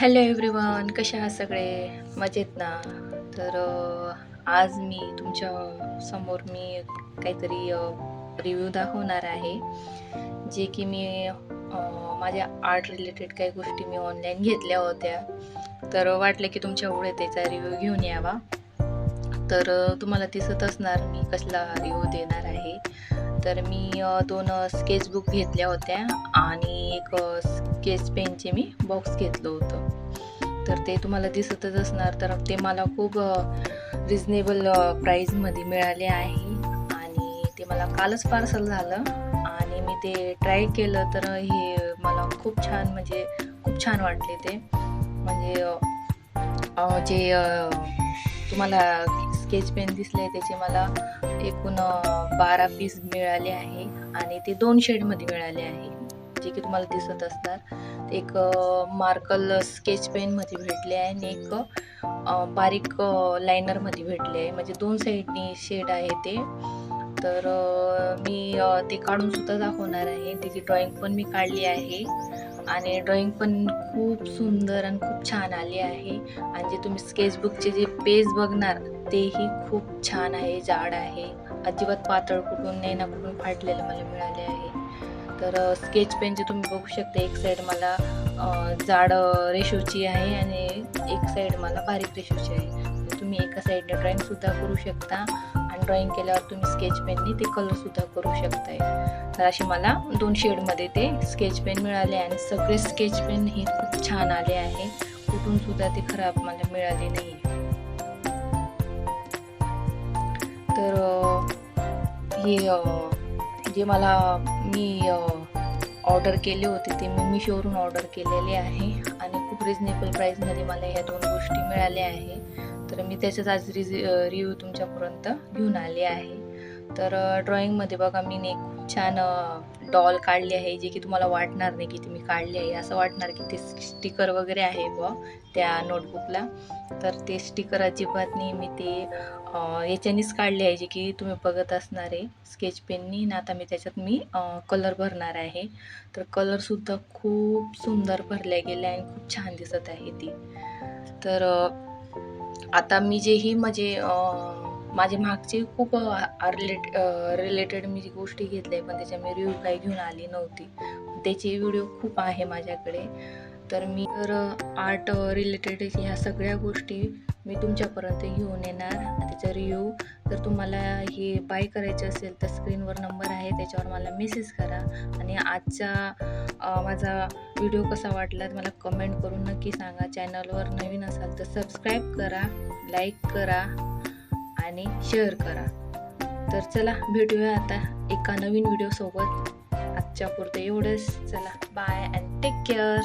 Hello everyone कशा आहात सगळे? मजेत ना? तर आज मी तुमच्यासमोर मी काहीतरी रिव्ह्यू दाखवणार आहे. जे की मी माझ्या आर्ट रिलेटेड काही गोष्टी मी ऑनलाईन घेतल्या होत्या. तर वाटलं की तुमच्या एवढे त्याचा रिव्ह्यू घेऊन यावा. तर तुम्हाला दिसत असणार मी कसला रिव्ह्यू देणार आहे. तर मी दोन स्केचबुक घेतल्या होत्या आणि एक स्केच पेनचे मी बॉक्स घेतलं होतं. तर ते तुम्हाला दिसतच असणार. तर ते मला खूप रिजनेबल प्राईजमध्ये मिळाले आहे. आणि ते मला कालच पार्सल झालं. आणि मी ते ट्राय केलं तर हे मला खूप छान म्हणजे खूप छान वाटले ते. म्हणजे जे तुम्हाला स्केच पेन दिसले त्याचे मला एकूण बारा पीस मिळाले आहे. आणि ते दोन शेडमध्ये मिळाले आहे जे की तुम्हाला दिसत असतात एक मार्कल स्केच पेनमध्ये भेटले आहे आणि एक बारीक लायनरमध्ये भेटले आहे. म्हणजे दोन साईडनी शेड आहे ते. तर मी ते काढून सुद्धा दाखवणार आहे. त्याची ड्रॉइंग पण मी काढली आहे. आणि ड्रॉइंग पण खूप सुंदर आणि खूप छान आली आहे. आणि जे तुम्ही स्केचबुकचे जे पेज बघणार तेही खूप छान आहे जाड आहे. अजिबात पातळ कुठून नाही ना कुठून फाटलेलं मला मिळाले आहे. तर स्केच पेनचे तुम्ही बघू शकता एक साईड मला जाड रेशोची आहे आणि एक साईड मला बारीक रेशोची आहे. तर तुम्ही एका साईडने ड्रॉइंगसुद्धा करू शकता आणि ड्रॉईंग केल्यावर तुम्ही स्केच पेनने ते कलरसुद्धा करू शकताय. तर असे मला दोन शेडमध्ये ते स्केच पेन मिळाले आणि सगळे स्केच पेन हे खूप छान आले आहे. कुठूनसुद्धा ते खराब मला मिळाले नाही. तर हे जे मला मी ऑर्डर केले होते ते मी मिशोवरून ऑर्डर केलेले आहे आणि खूप रिजनेबल प्राईजमध्ये मला ह्या दोन गोष्टी मिळाल्या आहे. तर मी त्याच्याच आज रिज रिव्ह्यू तुमच्यापर्यंत घेऊन आले आहे. तर ड्रॉइंगमध्ये बघा मी एक छान डॉल काढली आहे जे की तुम्हाला वाटणार नाही की ती मी काढली आहे. असं वाटणार की ते स्टिकर वगैरे आहे बुवा त्या नोटबुकला तर ते स्टिकर अजिबात नाही मी ते याच्यानीच काढले आहे जे की तुम्ही बघत असणार आहे. स्केच पेननी ना. आता मी त्याच्यात मी कलर भरणार आहे. तर कलरसुद्धा खूप सुंदर भरल्या गेले आणि खूप छान दिसत आहे ती. तर आता मी जे ही म्हणजे माझे मागचे खूप रिलेट रिलेटेड मी जी गोष्टी घेतल्या पण त्याच्या मी रिव्ह्यू काही घेऊन आली नव्हती. त्याचे व्हिडिओ खूप आहे माझ्याकडे. तर मी तर आर्ट रिलेटेड ह्या सगळ्या गोष्टी मी तुमच्यापर्यंत घेऊन येणार. त्याचा रिव्ह्यू जर तुम्हाला हे बाय करायचे असेल तर स्क्रीनवर नंबर आहे त्याच्यावर मला मेसेज करा. आणि आजचा माझा व्हिडिओ कसा वाटला मला कमेंट करून नक्की सांगा. चॅनलवर नवीन असाल तर सबस्क्राईब करा लाईक करा. मित्रांनी शेअर करा. तर चला भेटूया आता एका नवीन व्हिडिओसोबत आजच्या पुरतं एवढंच. चला बाय अँड टेक केअर